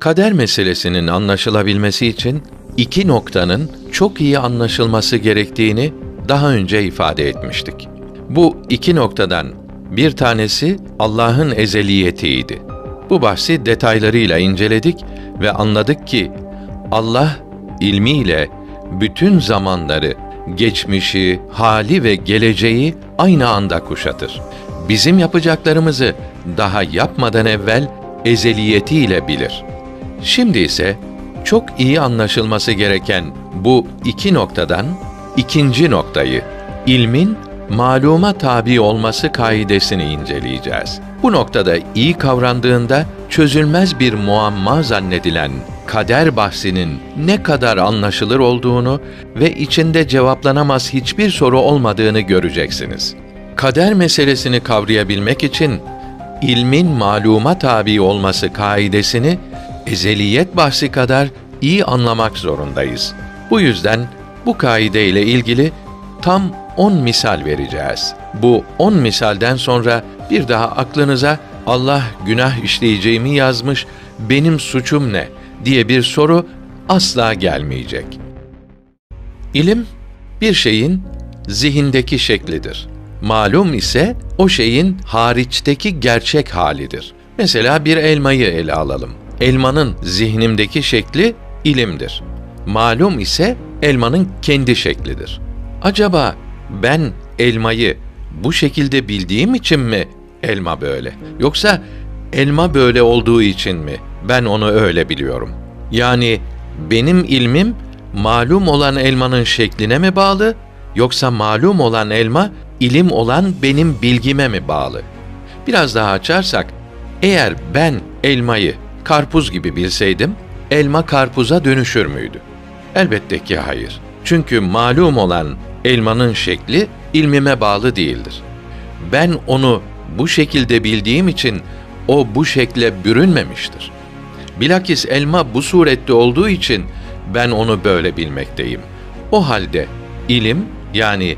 Kader meselesinin anlaşılabilmesi için iki noktanın çok iyi anlaşılması gerektiğini daha önce ifade etmiştik. Bu iki noktadan bir tanesi Allah'ın ezeliyetiydi. Bu bahsi detaylarıyla inceledik ve anladık ki Allah ilmiyle bütün zamanları, geçmişi, hali ve geleceği aynı anda kuşatır. Bizim yapacaklarımızı daha yapmadan evvel ezeliyetiyle bilir. Şimdi ise çok iyi anlaşılması gereken bu iki noktadan ikinci noktayı, ilmin maluma tabi olması kaidesini inceleyeceğiz. Bu noktada iyi kavrandığında çözülmez bir muamma zannedilen kader bahsinin ne kadar anlaşılır olduğunu ve içinde cevaplanamaz hiçbir soru olmadığını göreceksiniz. Kader meselesini kavrayabilmek için ilmin maluma tabi olması kaidesini ezeliyet bahsi kadar iyi anlamak zorundayız. Bu yüzden bu kaide ile ilgili tam 10 misal vereceğiz. Bu 10 misalden sonra bir daha aklınıza Allah günah işleyeceğimi yazmış, benim suçum ne diye bir soru asla gelmeyecek. İlim bir şeyin zihindeki şeklidir. Malum ise o şeyin hariçteki gerçek halidir. Mesela bir elmayı ele alalım. Elmanın zihnimdeki şekli ilimdir. Malum ise elmanın kendi şeklidir. Acaba ben elmayı bu şekilde bildiğim için mi elma böyle? Yoksa elma böyle olduğu için mi ben onu öyle biliyorum? Yani benim ilmim malum olan elmanın şekline mi bağlı yoksa malum olan elma ilim olan benim bilgime mi bağlı? Biraz daha açarsak eğer ben elmayı karpuz gibi bilseydim elma karpuza dönüşür müydü? Elbette ki hayır. Çünkü malum olan elmanın şekli ilmime bağlı değildir. Ben onu bu şekilde bildiğim için o bu şekle bürünmemiştir. Bilakis elma bu surette olduğu için ben onu böyle bilmekteyim. O halde ilim yani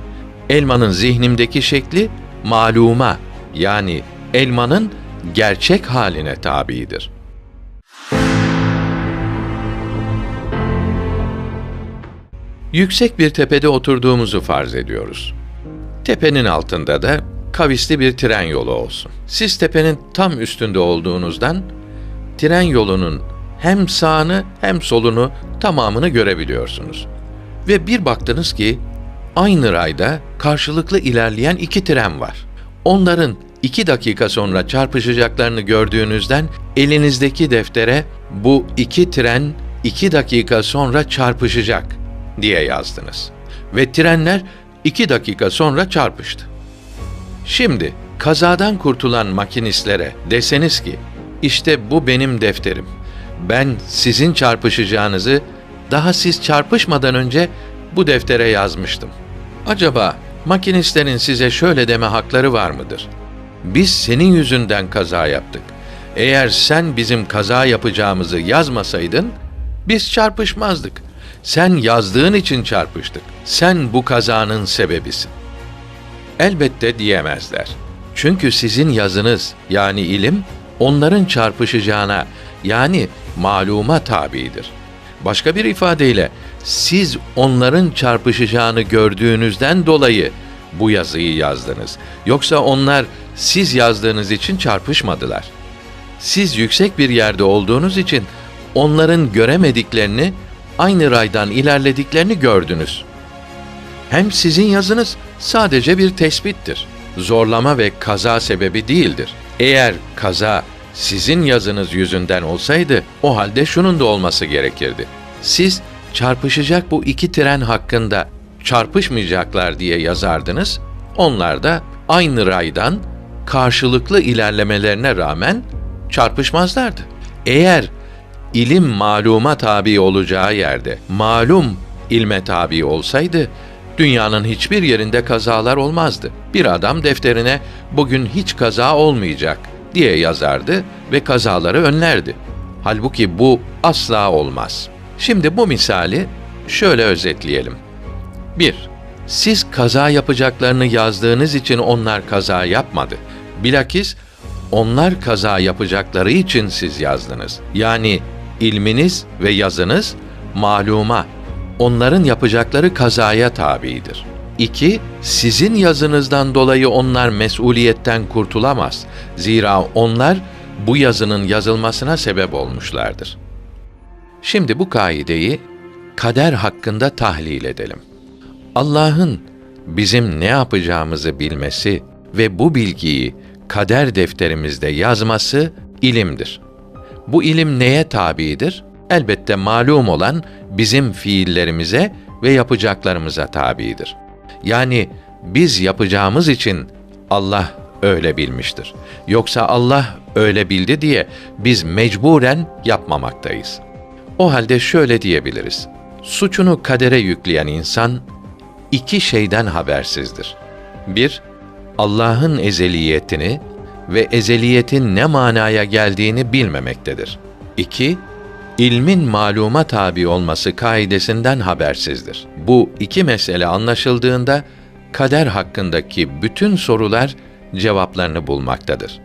elmanın zihnimdeki şekli maluma yani elmanın gerçek haline tabidir. Yüksek bir tepede oturduğumuzu farz ediyoruz. Tepenin altında da kavisli bir tren yolu olsun. Siz tepenin tam üstünde olduğunuzdan tren yolunun hem sağını hem solunu tamamını görebiliyorsunuz. Ve bir baktınız ki aynı rayda karşılıklı ilerleyen iki tren var. Onların iki dakika sonra çarpışacaklarını gördüğünüzden elinizdeki deftere bu iki tren iki dakika sonra çarpışacak diye yazdınız. Ve trenler iki dakika sonra çarpıştı. Şimdi kazadan kurtulan makinistlere deseniz ki, işte bu benim defterim. Ben sizin çarpışacağınızı daha siz çarpışmadan önce bu deftere yazmıştım. Acaba makinistlerin size şöyle deme hakları var mıdır? Biz senin yüzünden kaza yaptık. Eğer sen bizim kaza yapacağımızı yazmasaydın biz çarpışmazdık. Sen yazdığın için çarpıştık. Sen bu kazanın sebebisin. Elbette diyemezler. Çünkü sizin yazınız yani ilim onların çarpışacağına yani maluma tabidir. Başka bir ifadeyle siz onların çarpışacağını gördüğünüzden dolayı bu yazıyı yazdınız. Yoksa onlar siz yazdığınız için çarpışmadılar. Siz yüksek bir yerde olduğunuz için onların göremediklerini aynı raydan ilerlediklerini gördünüz. Hem sizin yazınız sadece bir tespittir. Zorlama ve kaza sebebi değildir. Eğer kaza sizin yazınız yüzünden olsaydı o halde şunun da olması gerekirdi. Siz çarpışacak bu iki tren hakkında çarpışmayacaklar diye yazardınız. Onlar da aynı raydan karşılıklı ilerlemelerine rağmen çarpışmazlardı. Eğer ilim maluma tabi olacağı yerde malum ilme tabi olsaydı dünyanın hiçbir yerinde kazalar olmazdı. Bir adam defterine bugün hiç kaza olmayacak diye yazardı ve kazaları önlerdi. Halbuki bu asla olmaz. Şimdi bu misali şöyle özetleyelim. 1. Siz kaza yapacaklarını yazdığınız için onlar kaza yapmadı. Bilakis onlar kaza yapacakları için siz yazdınız. Yani ilminiz ve yazınız maluma, onların yapacakları kazaya tabidir. 2. Sizin yazınızdan dolayı onlar mesuliyetten kurtulamaz. Zira onlar bu yazının yazılmasına sebep olmuşlardır. Şimdi bu kaideyi kader hakkında tahlil edelim. Allah'ın bizim ne yapacağımızı bilmesi ve bu bilgiyi kader defterimizde yazması ilimdir. Bu ilim neye tabidir? Elbette malum olan bizim fiillerimize ve yapacaklarımıza tabidir. Yani biz yapacağımız için Allah öyle bilmiştir. Yoksa Allah öyle bildi diye biz mecburen yapmamaktayız. O halde şöyle diyebiliriz. Suçunu kadere yükleyen insan iki şeyden habersizdir. Bir, Allah'ın ezeliyetini ve ezeliyetin ne manaya geldiğini bilmemektedir. İki, ilmin maluma tabi olması kaidesinden habersizdir. Bu iki mesele anlaşıldığında kader hakkındaki bütün sorular cevaplarını bulmaktadır.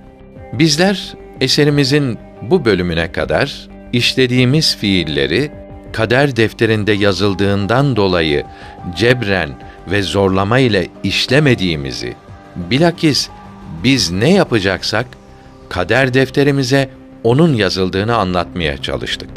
Bizler eserimizin bu bölümüne kadar işlediğimiz fiilleri kader defterinde yazıldığından dolayı cebren ve zorlama ile işlemediğimizi, bilakis biz ne yapacaksak kader defterimize onun yazıldığını anlatmaya çalıştık.